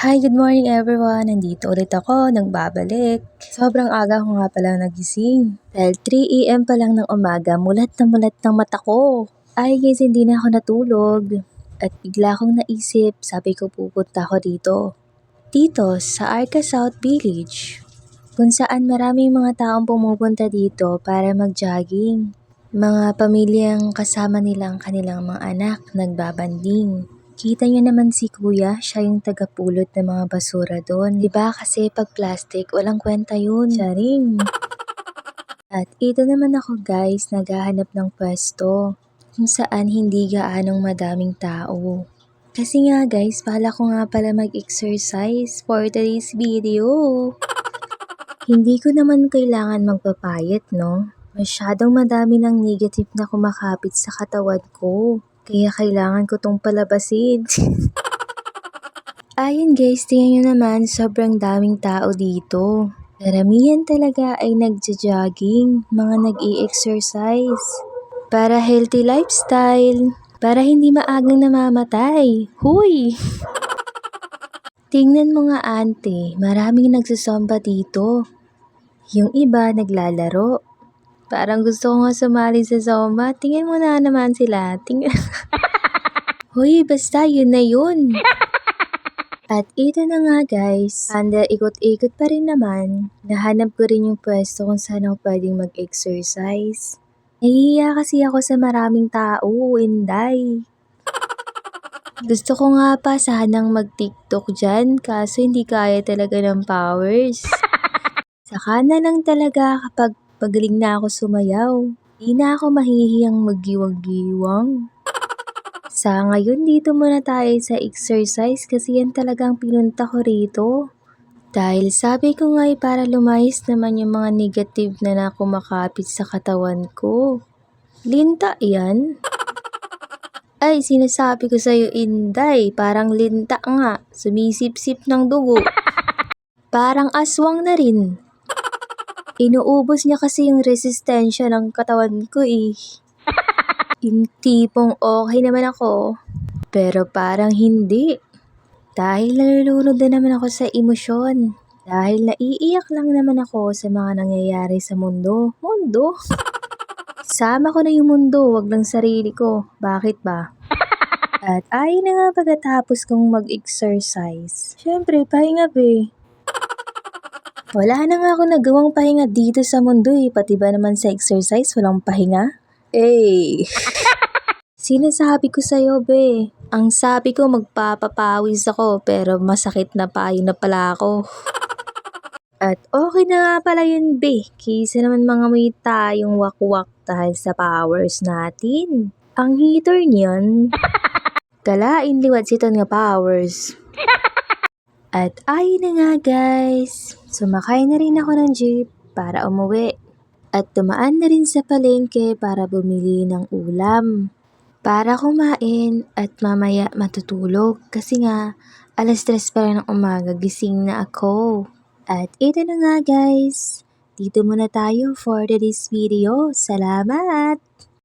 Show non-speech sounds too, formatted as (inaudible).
Hi, good morning everyone! Nandito ulit ako, nagbabalik. Sobrang aga ko nga pala nagising. Dahil 3am pa lang ng umaga, mulat na mulat ng mata ko. Ay guys, hindi na ako natulog. At bigla akong naisip, sabi ko pupunta ako dito. Dito, sa Arca South Village. Kung saan maraming mga taong pumupunta dito para mag-jogging. Mga pamilyang kasama nilang kanilang mga anak nagbabanding. Kita niyo naman si kuya, siya yung tagapulot ng mga basura doon. ba kasi pag plastic, walang kwenta yun. Charing. At ito naman ako guys, naghahanap ng pwesto. Kung saan hindi gaanong madaming tao. Kasi nga guys, bala ko nga pala mag-exercise for today's video. Hindi ko naman kailangan magpapayat, no? Masyadong madami ng negative na kumakapit sa katawan ko. Kaya kailangan ko tong palabasin. (laughs) Ayun guys, tingnan nyo naman, sobrang daming tao dito. Karamihan talaga ay nagja-jogging, mga nag-i-exercise. Para healthy lifestyle, para hindi maagang namamatay. Huy! (laughs) Tingnan mo nga ante, maraming nagsusomba dito. Yung iba naglalaro. Parang gusto ko nga sumali sa Zumba. Tingnan mo na naman sila. Tingnan. (laughs) Hoy, basta yun na yun. At ito na nga guys, anda ikot-ikot pa rin naman. Nahanap ko rin yung pwesto kung saan ako pwedeng mag-exercise. Nahihiya kasi ako sa maraming tao, Inday. Gusto ko nga pa sanang mag-tiktok dyan, kaso hindi kaya talaga ng powers. (laughs) Saka na lang talaga kapag magaling na ako sumayaw. Di na ako mahihiyang maggiwang-giwang. Sa ngayon, dito muna tayo sa exercise kasi yan talagang pinunta ko rito. Dahil sabi ko nga ay para lumayas naman yung mga negative na na kumakapit sa katawan ko. Linta yan. Ay, sinasabi ko sa'yo, Inday, parang linta nga. Sumisip-sip ng dugo. Parang aswang na rin. Inuubos niya kasi yung resistensya ng katawan ko eh. (laughs) Yung tipong okay naman ako, pero parang hindi. Dahil nalulunod na naman ako sa emosyon. Dahil naiiyak lang naman ako sa mga nangyayari sa mundo. Mundo? (laughs) Sama ko na yung mundo, wag lang sarili ko. Bakit ba? (laughs) At ay na nga pagkatapos kong mag-exercise. Siyempre, pahinga be. Wala na nga ako nagawang pahinga dito sa mundo eh. Pati ba naman sa exercise, walang pahinga? Eh. (laughs) Sinasabi ko sa'yo, be. Ang sabi ko, magpapapawis ako, pero masakit na payo na pala ako. (laughs) At okay na nga pala yun, be. Kisa naman mga may tayong wakwak dahil sa powers natin. Ang heater niyan. (laughs) Kalain liwat siton nga powers. At ayun na nga guys, sumakay na rin ako ng jeep para umuwi. At tumaan na rin sa palengke para bumili ng ulam. Para kumain at mamaya matutulog kasi nga alas tres pa rin ng umaga gising na ako. At ito na nga guys, dito muna tayo for today's video. Salamat!